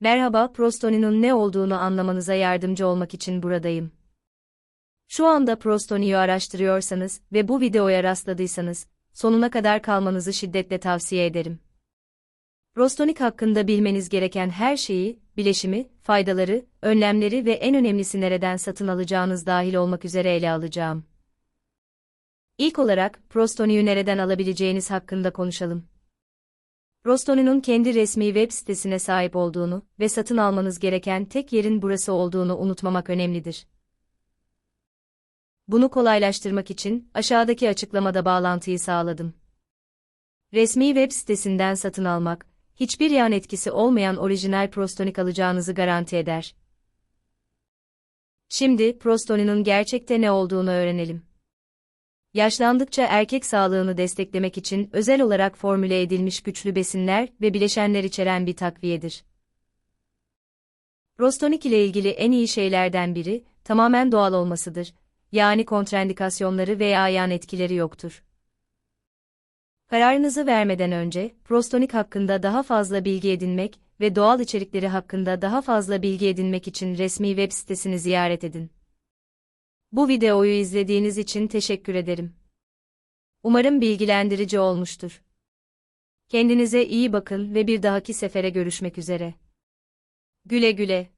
Merhaba, Prostoni'nin ne olduğunu anlamanıza yardımcı olmak için buradayım. Şu anda Prostoni'yi araştırıyorsanız ve bu videoya rastladıysanız, sonuna kadar kalmanızı şiddetle tavsiye ederim. Prostonik hakkında bilmeniz gereken her şeyi, bileşimi, faydaları, önlemleri ve en önemlisi nereden satın alacağınız dahil olmak üzere ele alacağım. İlk olarak, Prostoni'yi nereden alabileceğiniz hakkında konuşalım. Prostoni'nin kendi resmi web sitesine sahip olduğunu ve satın almanız gereken tek yerin burası olduğunu unutmamak önemlidir. Bunu kolaylaştırmak için aşağıdaki açıklamada bağlantıyı sağladım. Resmi web sitesinden satın almak, hiçbir yan etkisi olmayan orijinal Prostonik alacağınızı garanti eder. Şimdi Prostoni'nin gerçekte ne olduğunu öğrenelim. Yaşlandıkça erkek sağlığını desteklemek için özel olarak formüle edilmiş güçlü besinler ve bileşenler içeren bir takviyedir. Prostonik ile ilgili en iyi şeylerden biri, tamamen doğal olmasıdır. Yani kontraindikasyonları veya yan etkileri yoktur. Kararınızı vermeden önce, Prostonik hakkında daha fazla bilgi edinmek ve doğal içerikleri hakkında daha fazla bilgi edinmek için resmi web sitesini ziyaret edin. Bu videoyu izlediğiniz için teşekkür ederim. Umarım bilgilendirici olmuştur. Kendinize iyi bakın ve bir dahaki sefere görüşmek üzere. Güle güle.